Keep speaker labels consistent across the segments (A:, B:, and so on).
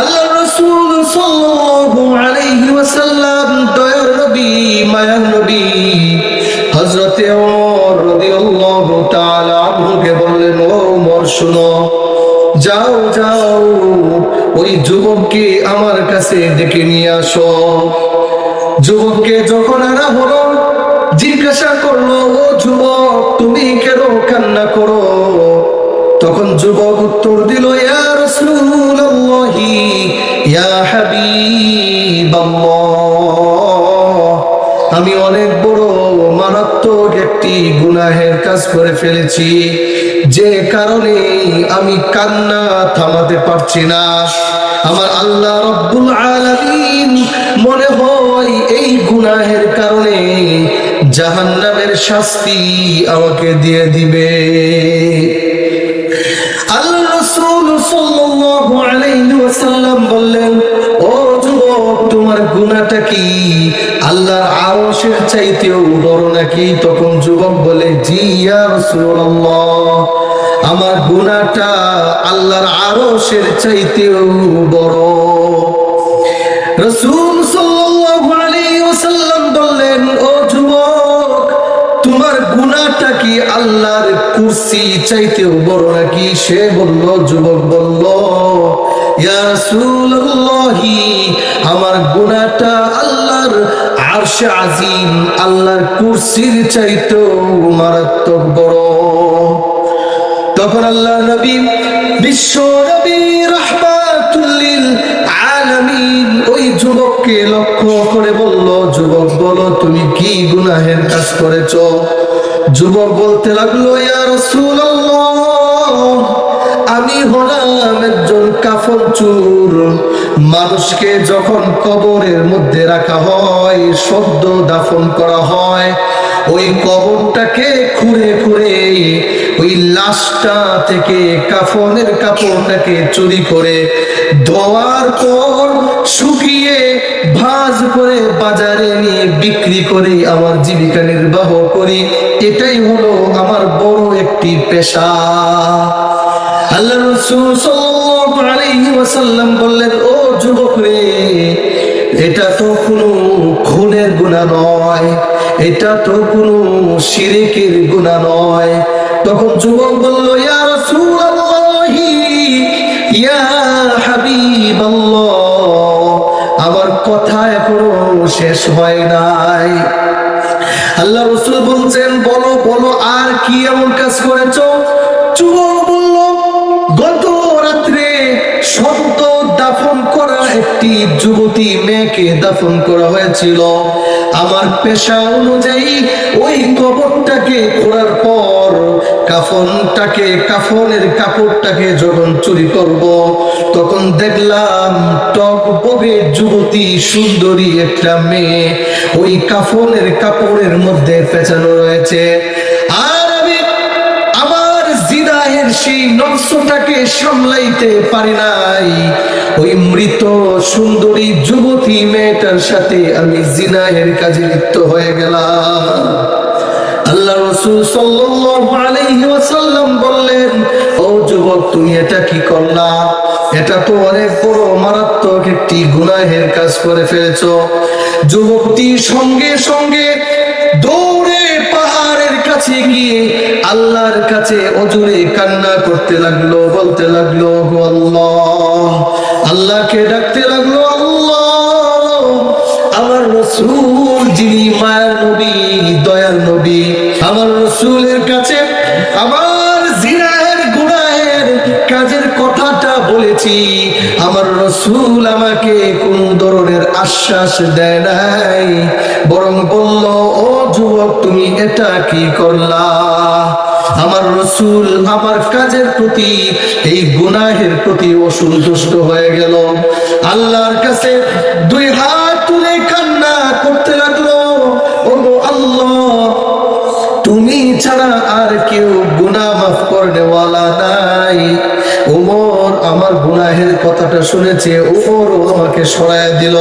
A: আল্লাহ রাসূল সাল্লাল্লাহু আলাইহি ওয়াসাল্লাম, দয়ার নবী, মায়ার নবী ওমর রাদিয়াল্লাহু তাআলা আনহুকে বললেন, ও ওমর, শুনো, যাও যাও, ওই যুবককে আমার কাছে ডেকে নিয়ে আসো। যুবককে যখন আনা হলো, জিজ্ঞাসা করল, ও যুবক, তুমি কেন কান্না করো? তখন যুবক উত্তর দিল, ইয়া আমি অনেক বড় মারাত্মক একটি গুনাহের কাজ করে ফেলেছি। যে কারণে আমি কান্না থামাতে পারছি না। আমার আল্লাহ রব্বুল আলামিন মনে হয় এই গুনাহের কারণে জাহান্নামের শাস্তি আমাকে দিয়ে দিবে। চাইতেও বড় নাকি? তখন যুবক বলে আমার আল্লাহর চাইতেও বড়। বললেন, ও যুবক, তোমার গুনাহটা কি আল্লাহর কুরসি চাইতেও বড় নাকি? সে বলল, যুবক বলল, ইয়া রাসূলুল্লাহি, আমার গুনাহটা আল্লাহর আরশ আজিম, আল্লাহর কুরসির চাইতেও মারাত্মক বড়। তখন আল্লাহ নবী, বিশ্ব নবী রহমাতুল্লিল আলামিন ওই যুবককে লক্ষ্য করে বলল, যুবক, বলো তুমি কি গুনাহের কাজ করেছ? যুবক বলতে লাগল, ইয়া রাসূলুল্লাহ, আমি হলাম কাফন চুর। মানুষকে যখন কবরের মধ্যে রাখা হয়, সদ্য দাফন করা হয়, ওই কবরটাকে খুঁড়ে খুঁড়ে ওই লাশটা থেকে কাফনের কাপড়টাকে চুরি করে ধোয়ার পর শুকিয়ে ভাজ করে বাজারে নিয়ে বিক্রি করে আমার জীবিকা নির্বাহ করি। এটাই হলো আমার বড় একটি পেশা। আল্লাহ রাসূল সাল্লাল্লাহু ওয়াসাল্লাম বললেন, ও যুবক রে, এটা তো কোনো খুনের গুনাহ নয়, এটা তো কোনো শিরিকের গুনাহ নয় তখন যুবক বলল আমার কথা এখনও শেষ হয় নাই। আল্লাহ রসুল বলছেন, বলো বলো, আর কি এমন কাজ করেছ? যুবক বলল, গত রাত্রে সদ্য দাফন করা একটি যুবতী মেয়েকে দাফন করা হয়েছিল। আমার পেশা অনুযায়ী পর কাফনটাকে কাফনের কাপড়টাকে যখন চুরি করব, তখন দেখলাম টক বগে যুবতী সুন্দরী একটা মেয়ে ওই কাফনের কাপড়ের মধ্যে পেঁচানো রয়েছে। আর আমি আমার জিদাহের সেই নকশটাকে সামলাইতে পারি নাই। ওই মৃত সুন্দরী যুবতী মেয়েটার সাথে আমি জিনাহের কাজে লিপ্ত হয়ে গেলাম। আল্লাহ রসুল ওয়াসাল্লাম বললেন, ও যুবক, তুমি এটা কি করলা? এটা তো অনেক বড়, মারাত্মক একটি গুনাহের কাজ করে ফেলেছো। যুবকটি সঙ্গে সঙ্গে দৌড়ে পাহাড়ের কাছে গিয়ে আল্লাহর কাছে অজরে কান্না করতে লাগল, বলতে লাগল গো আল্লাহ, আল্লাহকে ডাকতে লাগল আমার রসুল আমাকে কোন ধরনের আশ্বাস দেয় নাই, বরং বলল, ও যুবক, তুমি এটা কি করলা? আমার রসুল আমার কাজের প্রতি, এই গুনাহের প্রতি অসন্তুষ্ট হয়ে গেল। আল্লাহর কাছে দুই হাত করনেওয়ালা নাই। ওমর আমার গুনাহের কথাটা শুনেছে ওর আমাকে সরায় দিল।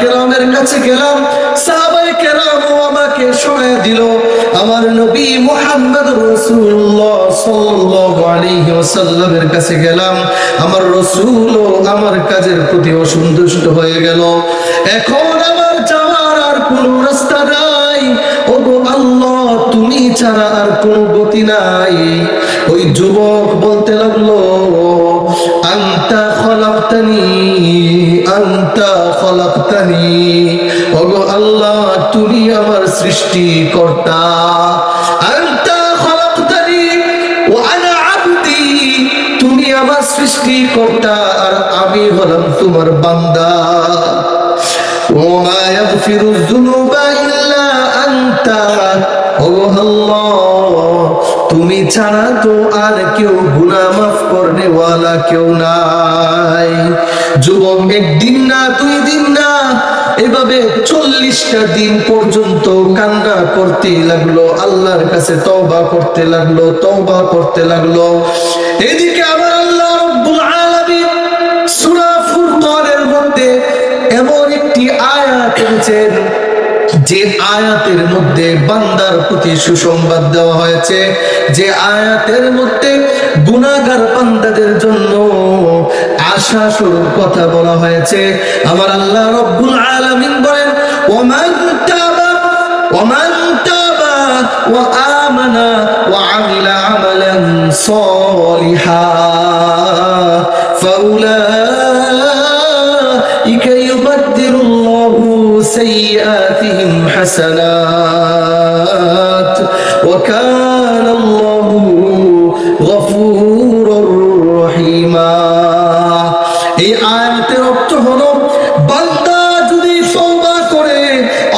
A: কেরামের কাছে গেলাম কেরাম আমাকে সরায় দিল। আমার নবী কাছে গেলাম। আমার আমার কাজের প্রতি অসন্তুষ্ট হয়ে গেল। এখন আমার যাওয়ার আর কোনো রাস্তা নাই। কোনো গতি নাই ওই যুবক বলতে লাগলো আন্তা খলাক্তানি আন্তা খলাক্তানি ওগো আল্লাহ তুমি আমার সৃষ্টিকর্তা আন্তা খলাক্তানি ও আনা আবদি তুমি আমার সৃষ্টিকর্তা আর আমি হলাম তোমার বান্দা وما يغفر الذنوب إلا أنت ও আল্লাহ তুমি ছাড়া তো আর কেউ গুনাহ মাফ করনে ওয়ালা কেউ নাই। যুবক, একদিন না, দুই দিন না, এভাবে চল্লিশটা দিন পর্যন্ত কান্না করতে লাগল, আল্লাহর কাছে তওবা করতে লাগল, তওবা করতে লাগল। এদিকে আমার আল্লাহ রব্বুল আলামিন সূরা ফুরকানের মধ্যে এমন একটি আয়াত এনেছেন যে আয়াতের মধ্যে বান্দার প্রতি সুসংবাদ দেওয়া হয়েছে, যে আয়াতের মধ্যে গুণাগার বান্দাদের জন্য আশা স্বরূপ কথা বলা হয়েছে। আমার আল্লাহ রব্বুল আলামিন বলেন, ওমান তাবা ওমান তাবা, ওয়া আমানা, ওয়া আমিলা আমালান সলিহা, ফাউলাইকা ইউবাদদিরুল্লাহু সাইয়্যাত سيئاتهم حسنات وكان الله غفورا رحيما এই আয়াতের অর্থ হলো বান্দা যদি তওবা করে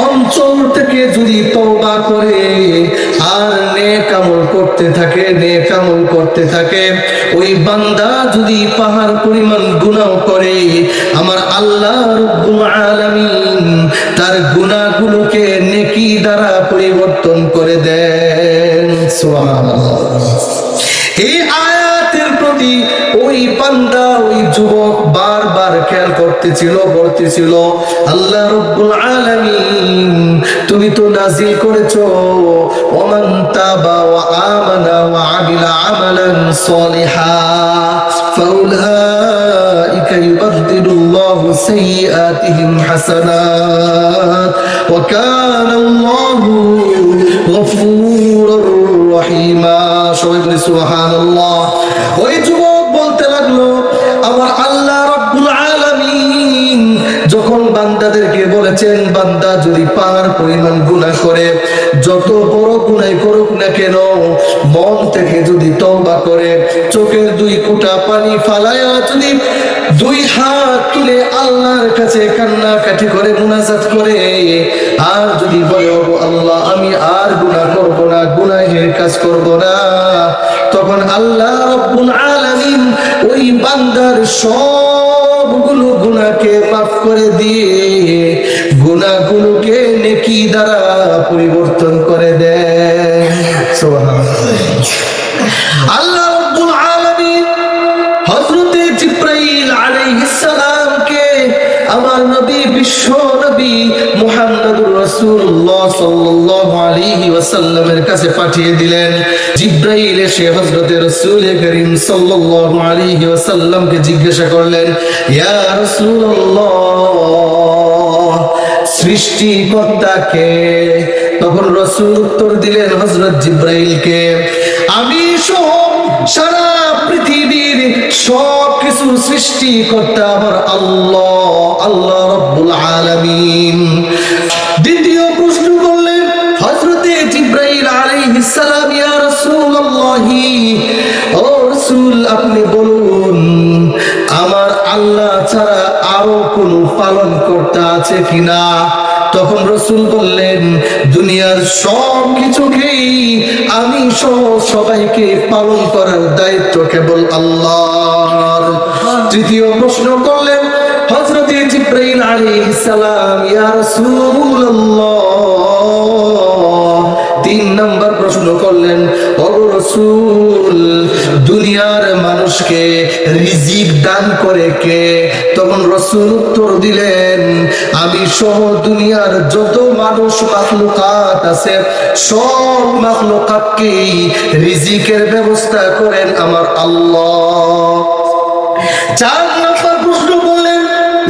A: অঞ্চল থেকে যদি তওবা করে আর নেক আমল করতে থাকে নেক আমল করতে থাকে ওই বান্দা যদি পাহাড় পরিমাণ গুনাহ করে আমার আল্লাহ খেয়াল করতেছিল পড়তেছিল আল্লাহ রব্বুল আলামিন, তুমি তো নাজিল করেছ, ওমান তাবা ওয়া আমানা ওয়া আমিলা আমালান সলিহা, ফাউলাইকা ইউবাদদিলুল্লাহু সাইয়্যাতিহিম হাসানাত, ওয়া কানা আল্লাহু গফুরুর রহিমা। সুবহানাল্লাহ। বান্দাদেরকে বলেছেন, বান্দা যদি পার পরিমাণ গুনাহ করে, যত বড় গুনাহ করুক না কেন, মন থেকে যদি তওবা করে, চোখের দুই কুটা পানি ফালায়া যদি দুই হাত তুলে আল্লাহর কাছে কান্নাকাটি করে, মুনাজাত করে, আর যদি বলে ও আল্লাহ, আমি আর গুনাহ করব না, গুনাহের কাজ করব না, তখন আল্লাহ রব্বুল আলামিন ওই বান্দার সবগুলো গুনাহকে মাফ করে দিয়ে গুণাগুলোকে নেকি দ্বারা পরিবর্তন করে দেয়। আল্লাহ আমার নবী বিশ্ব নবী মুহাম্মদুর ওয়াসাল্লামের কাছে পাঠিয়ে দিলেন। জিবরাইল রাসূল জিজ্ঞাসা করলেন সৃষ্টিকর্তাকে তখন রসুল উত্তর দিলেন আমি সহ সারা পৃথিবীর সব কিছুর সৃষ্টিকর্তা আমার আল্লাহ আল্লাহ রব্বুল আলামিন। দ্বিতীয় প্রশ্ন করলেন হজরতে জিব্রাইল আলাইহিস সালাম, ইয়া রাসূলুল্লাহি, ও রাসূল, আপনি বলুন, আমার আল্লাহ ছাড়া আরও কোন পালন কর্তা আছে কিনা? তখন রসুল বললেন দুনিয়ার সব কিছুকেই আমি সবাইকে পালন করার দায়িত্ব কেবল আল্লাহর। তৃতীয় প্রশ্ন করলেন হজরত জিব্রাইল আলাইহিস সালাম, ইয়া রাসূলুল্লাহ তিন নম্বর প্রশ্ন করলেন, ও রসুল, দুনিয়ার মানুষকে রিজিক দান করে কে? তখন রসুল উত্তর দিলেন, আমি সহ দুনিয়ার যত মানুষ মাখলুকাত আছে, সব মাখলুকাতকেই রিজিকের ব্যবস্থা করেন আমার আল্লাহ। চার নম্বর প্রশ্ন বললেন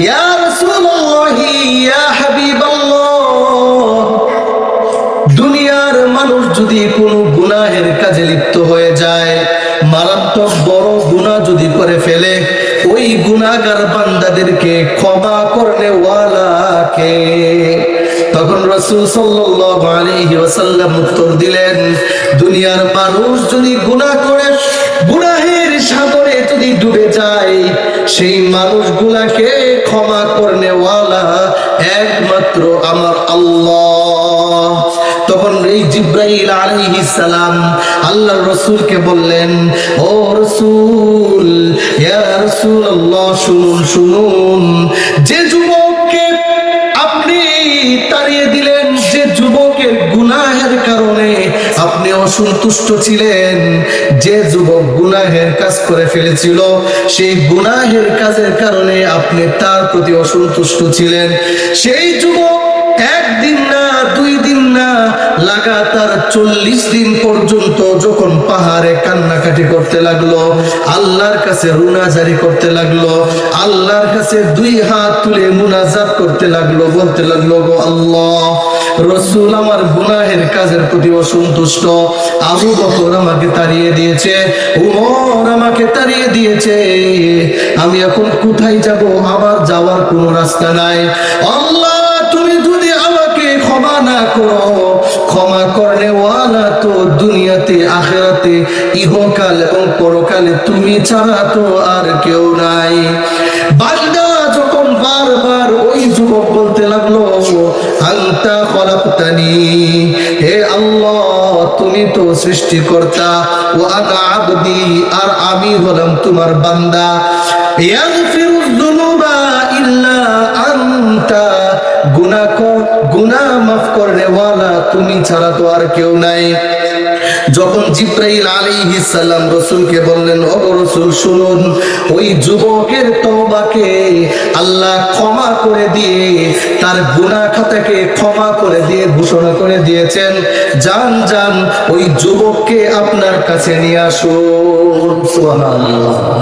A: ইয়া রাসূলুল্লাহ, ইয়া হাবিবাল্লাহ মানুষ যদি কোনো গুনাহের কাজে লিপ্ত হয়ে যায়, মারাত্মক বড় গুনাহ যদি করে ফেলে, ওই গুনাহগার বান্দাদেরকে ক্ষমা করনে ওয়ালাকে তখন রাসূল ওয়াসাল্লাম উত্তর দিলেন, দুনিয়ার মানুষ যদি গুনাহ করে, গুনাহের সাগরে যদি ডুবে যায়, সেই মানুষগুলাকে ক্ষমা করনে ওয়ালা একমাত্র আমার আল্লাহ। সালাম আল্লাহর রাসূলকে বললেন, ও রাসূল, ইয়া রাসূলুল্লাহ, শুনুন শুনুন। যে যুবককে আপনি তাড়িয়ে দিলেন, যে যুবকের গুনাহের কারণে আপনি অসন্তুষ্ট ছিলেন, যে যুবক গুনাহের কাজ করে ফেলেছিল, সেই গুনাহের কাজের কারণে আপনি তার প্রতি অসন্তুষ্ট ছিলেন। সেই যুবক একদিন না দুই লাগাতার চল্লিশ দিন পর্যন্ত যখন পাহাড়ে কান্নাকাটি করতে লাগল, আল্লাহর কাছে রুনাজারি করতে লাগল, আল্লাহর কাছে দুই হাত তুলে মুনাজাত করতে লাগল, বলতে লাগল, গো আল্লাহ, রসুল আমার গুনাহের কাজের প্রতি অসন্তুষ্ট। আবু বকর আমাকে তাড়িয়ে দিয়েছে, উমর আমাকে তাড়িয়ে দিয়েছে। আমি এখন কোথায় যাব? আবার যাওয়ার কোনো রাস্তা নাই। আল্লাহ, তুমি যদি আমাকে ক্ষমা না করো ক্ষমা করলে ওয়ালা তো দুনিয়াতে, আখেরাতে, ইহকাল এবং পরকালে তুমি ছাড়া তো আর কেউ নাই। বান্দা যখন বারবার ওই যুবক বলতে লাগল, আন্তা খলাকতানি, হে আল্লাহ, তুমি তো সৃষ্টিকর্তা, ও আবদি, আর আমি হলাম তোমার বান্দা। ইয়াগফিরুয যুনুবা ইল্লা আনতা গুনাহ মাফ করলে ওয়ালা তুমি ছাড়া তো আর কেউ নাই। যখন জিব্রাইল আলাইহিস সালাম রাসূলকে বললেন, ও রাসূল, শুনুন, ওই যুবকের তওবাকে আল্লাহ ক্ষমা করে দিয়ে, তার গুনাহ খাতাকে ক্ষমা করে দিয়ে ঘোষণা করে দিয়েছেন। যান যান, ওই যুবককে আপনার কাছে নিয়ে আসুন। সুবহানাল্লাহ।